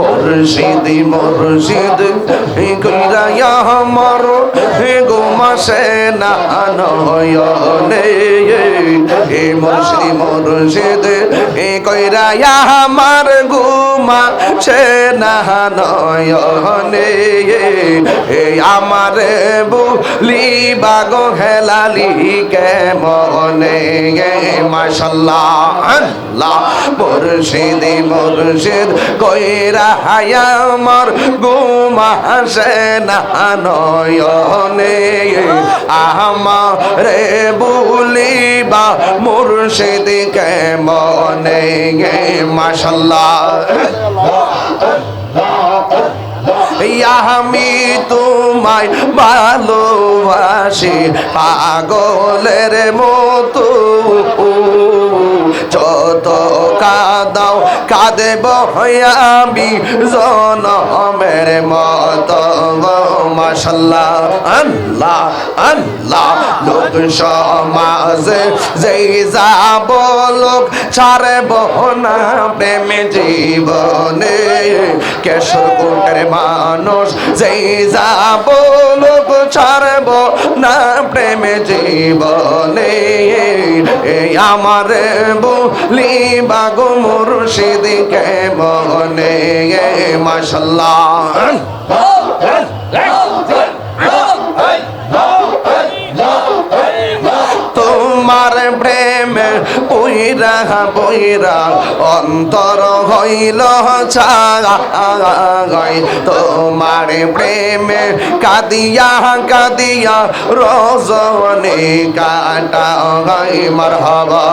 মুর্শিদ মুর্শিদ কইরা আমার গোমাসে না নয়নে এ মুর্শিদ মুর্শিদ কইরা আমার গুমা সে না নয়নে আমার বুলি, বাগো হেলালি কে মনে মাশাল্লাহ মুর্শিদ মুর্শিদ, কইরা হায়া আমার গুমা, সে না নয়নে আমারে বুলিবা মুর্শিদ কে মনে মাশাল্লাহ। আমি তোমায় ভালোবাসি পাগলের মতো যত কাদাও কাঁদেব আমি জনমের মত। মাসাল্লাহ আল্লাহ আল্লাহ লোক সমাজে যেই যাব লোক ছাড়ব না প্রেমে জীবনে। কেশর কোটের মানুষ যেই যাব লোক ছাড়ব না প্রেম জীবনে। এই আমার বলি বাগো মুর্শিদ কে মনে মাসাল্লাহ বইরা বইরা অন্তর হইল ছাগাই তোমার প্রেম কাদিয়া কাদিয়া রজনে কাটা গাই মার হবা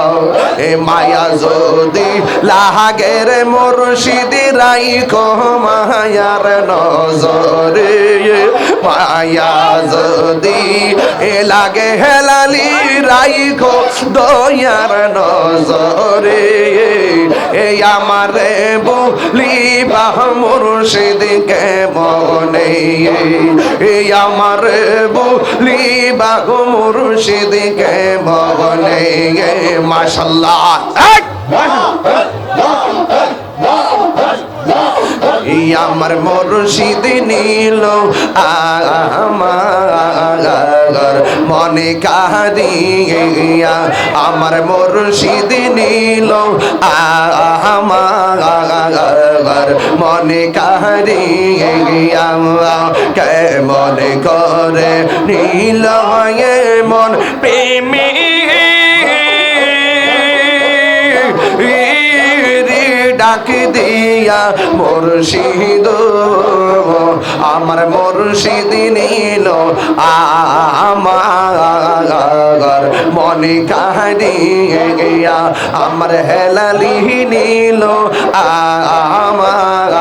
এ মায়া যদি লাহাগের মুর্শিদি, রাইখো মায়ার নজরে। মায়া যদি এ লাগে হেলালি, রাইখো দয়ার নজরে এই আমার বলি বাহ মুর্শিদ কে মনে এ আমার বলি বাহ মুর্শিদ কে মনে মাশাল্লাহ এই আমার মুর্শিদ নীল, আমার মনে কাহিয়া আমার মুর্শিদ নীল, আমার মনে কাহিয়া কে মনে করে নীল মন? প্রেমী ডাক দিয়া মুর্শিদ আমার মুর্শিদ নিল আমার মনে গিয়া আমার হেলালি নিল আমার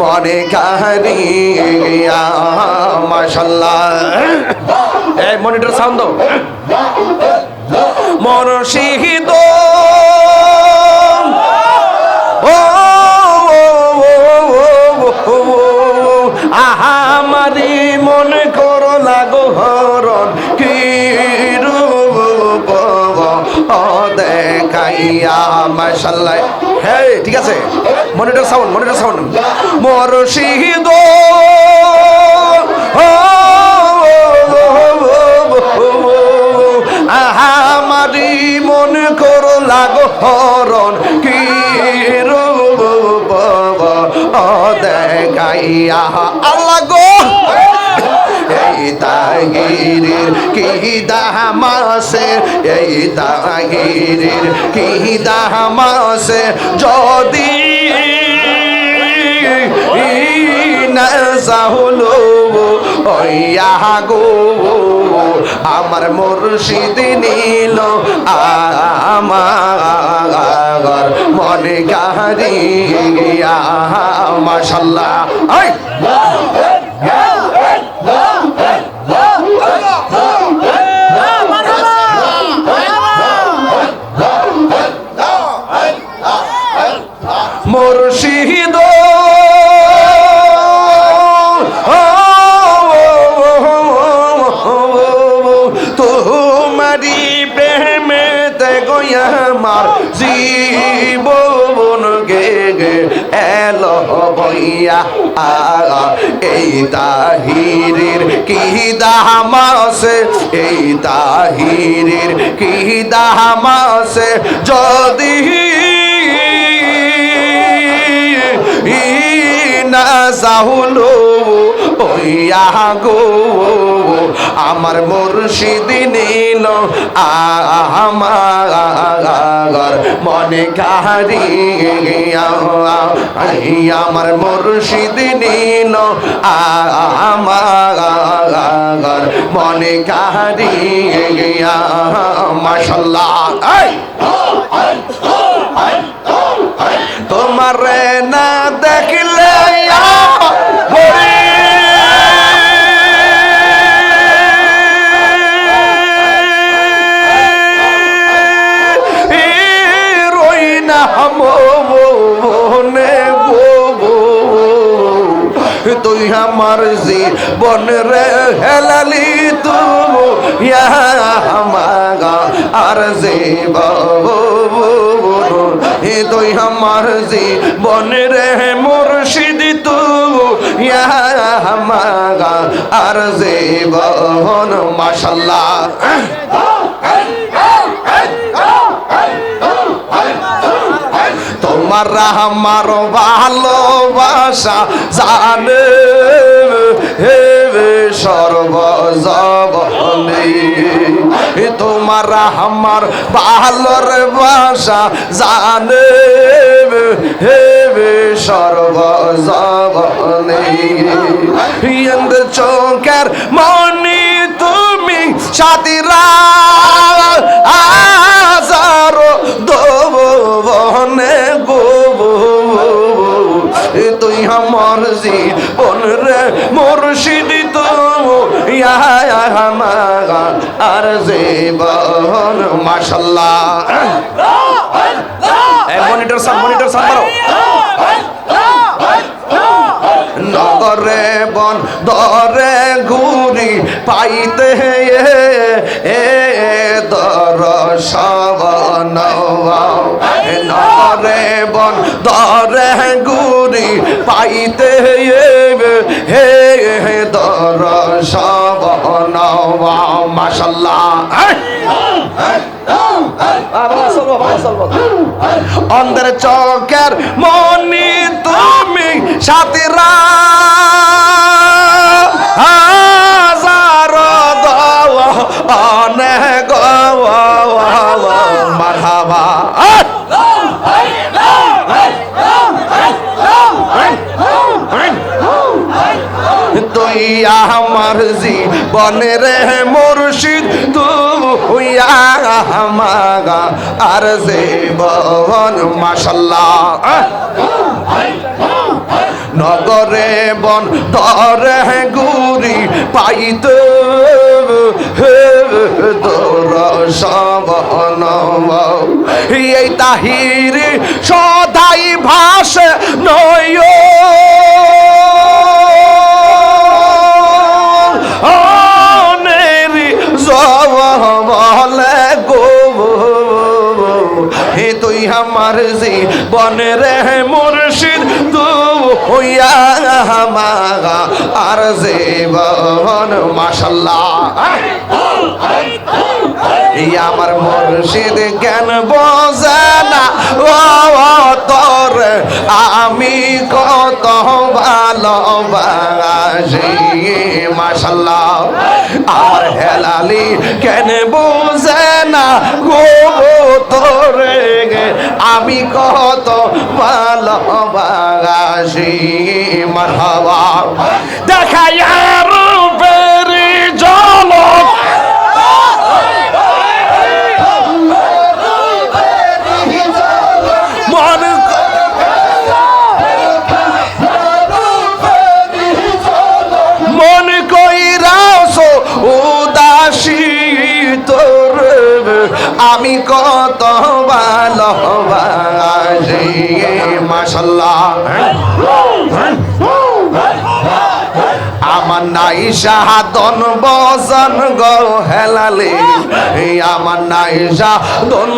মনে গিয়া মাশাল্লাহ। এই মনিটর সাউন্ড মুর্শিদ ও আহামারি মনে করো লাগো হরণ, কি ঠিক আছে? Monitor sound monitor sound. মোর শহীদ আহামারি মনে করো লাগো হরণ দেখাইয়া আল্লাহ গো। এই তাগিরির কি দামাসে এই তাগিরির কি দামাসে যদি না হলো ওইয়া গো আমার মুর্শিদ নীল আমার মনে কাহিয়া মাশাল্লাহ। আই মুর্শিদ তাহিরের কি দাম এই তাহিরের কি দাম যদি না সাহুলো ওইয়া গো আমার মুর্শিদ নীল আমার মনে কারি আমার মুর্শিদ নীল আমার মনে কারি মাশাল্লাহ। তোমার না দেখলে তুই আমার জীবন রে হেলালি তু আর জীবন। হে তুই আমার জীবন রে মুর্শিদ তু আর জীবন। মাশাল্লাহ। তোমার আমার ভালোবাসা জানে হে সর্বজবনে তোমার আমার ভালোর বাসা জানে হে ইন্দ চোখের মনি তুমি সাদিরা আজারো দোবনে আমার জীবন রে মুর্শিদ তো আর জীবন মাশাল্লাহ। মনিটর সাম মনিটর সাম মারো। নগরে বন, দরে ঘুরি পাইতে এ নগরে বন দরে গুরি পাইতে হে দর সব মাসাল্লাহ অন্ধের চোখের তুই আমার জীবনের মুর্শিদ তুই আমাগা আর জীবন মাসাল্লাহ নগরে বন দরে গুরি পাইতে তোর সবন এই তাহির সদাই ভাস নয়। আমার রে মুর্শিদ তু হইয়া মাগা আর জীবন মাশাল্লাহ। আমার মুর্শিদ জ্ঞান বোঝে? আমি কত ভালোবাসি মাশাল্লাহ আমার হেলালি কেন বোঝে না গো তোরে? আমি কত ভালোবাসি মারহাবা দেখাই উদাসী তোর আমি কত ভালোবাসি মাসাল্লাহ আমার নাই সাহাদন বজন গো হেলালে আমার নাই সাহাদন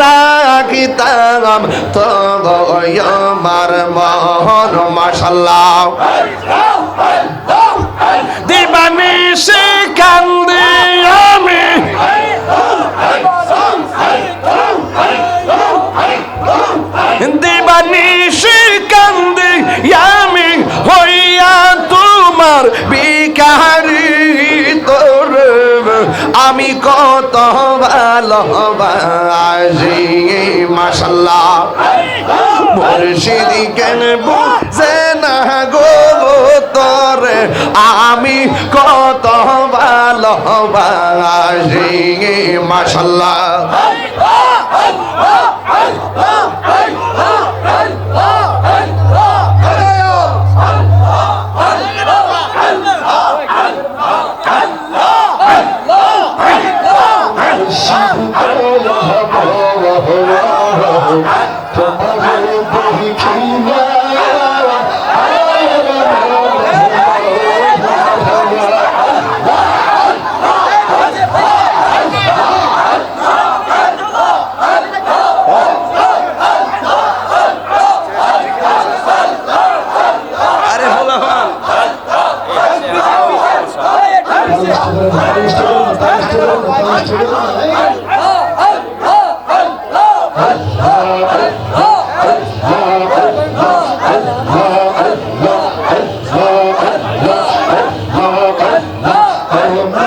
রাখিতাম তো আমার মহর মাসাল্লাহ দিবানি সে কান্দি আমি। দিবানি সে কান্দি আমি, হইয়া তোমার বিকারি আমি কত ভালোবাসি মাসাল্লাহ মুর্শিদি কেন বুঝে না গো তোরে? আমি কত ভালোবাসি মাসাল্লাহ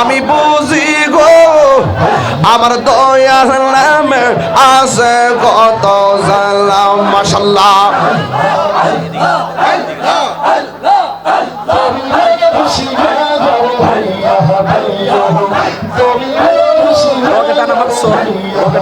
আমি বুঝি গো আমার দয়াল নামে আছে কত জানলাম মাসাল্লাহ ওকে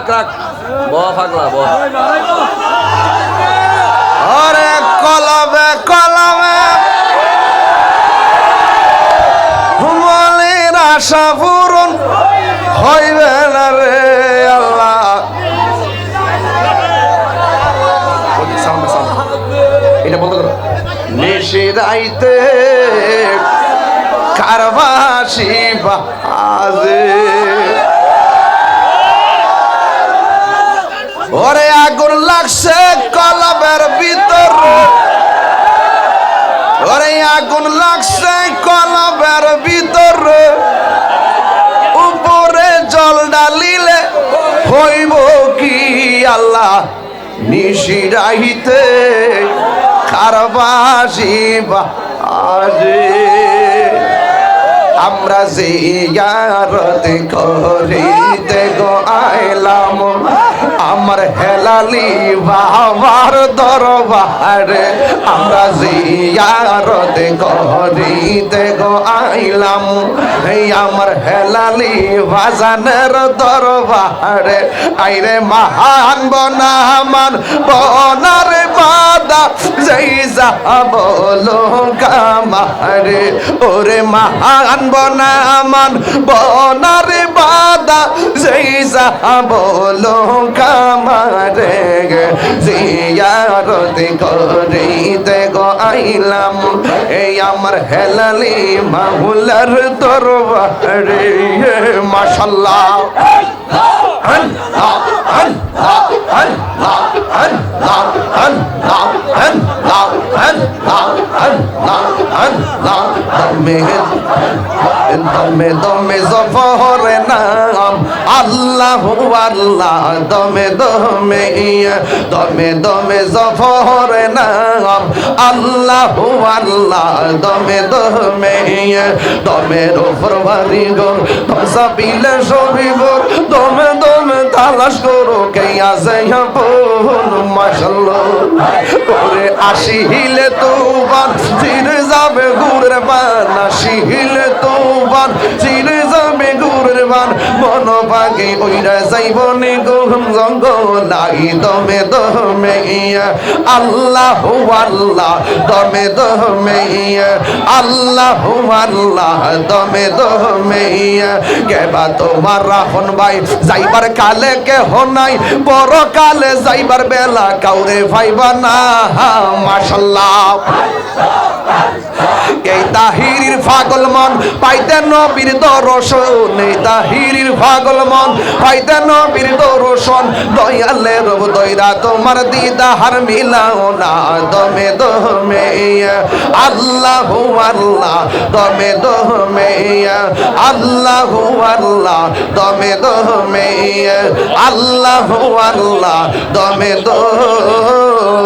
রাখ রাখ। ব পাগলা ব ওরে কলবে কলবে মনের আশা পূরণ হইবে না রে আল্লাহ। এটা বন্ধ করো। নিশি রাইতে কারবাসি বাজে ওরে আগুন লাগছে কলবের ভিতর। ওরে আগুন লাগছে কলবের ভিতর। উপরে জল ডালিলে হইব কি আল্লাহ? নিশি রাইতে কারবাসি বাজে। আমরা জিয়ারত করিতে গো আইলাম। আমার হেলালি বাবার দরবারে, আমরা জিয়ারত করিতে গো আইলাম। এই আমার হেলালি বাজানের দরবারে, আইরে মহান বনামান, বনার বাদা, যেই বলো কামারে ওরে মহান বনামান, বনার বাদা, যেই বলো কামারে জিয়ারত করিতে গো আইলাম এই আমার হেলালি মাহুলার দরবারে, মাশাল্লাহ। দমে দমে জফরে নাম আল্লাহ আল্লাহ, দমে দমে দমে দমে জফরে নাম। আল্লাহ আল্লাহ, দমে দমে দমের ওপর ভারী গর দশা পিলে সবিবর দমে দমে তালাশ করো কে আছে বোন মাশাল্লাহ করে আসি হিলে তোবার চিরে যাবে গুড়ের বান আসি হিলে তোবার চিরে বান মন পাগে ওইরা যাইব নি গহম জঙ্গলাই দমে দমে ইয়া। আল্লাহ আল্লাহ, দমে দমে ইয়া। আল্লাহ আল্লাহ, দমে দমে ইয়া। কেবা তোমার রাখন ভাই, যাইবার কালে কে নাই, বড় কালে যাইবার বেলা কাউরে ভাইবা না, মাশাল্লাহ। এই তাহিরির পাগল মন, পাইতে নবীর দর্শন এই তাহিরির পাগল মন নবীর দর্শন, দয়ালে রব দয়রা তোমার দিদাহার মিলাও না, দমে দমে আল্লাহ আল্লাহ, দমে দমে আল্লাহ আল্লাহ, দমে দমে আল্লাহ আল্লাহ, দমে দমে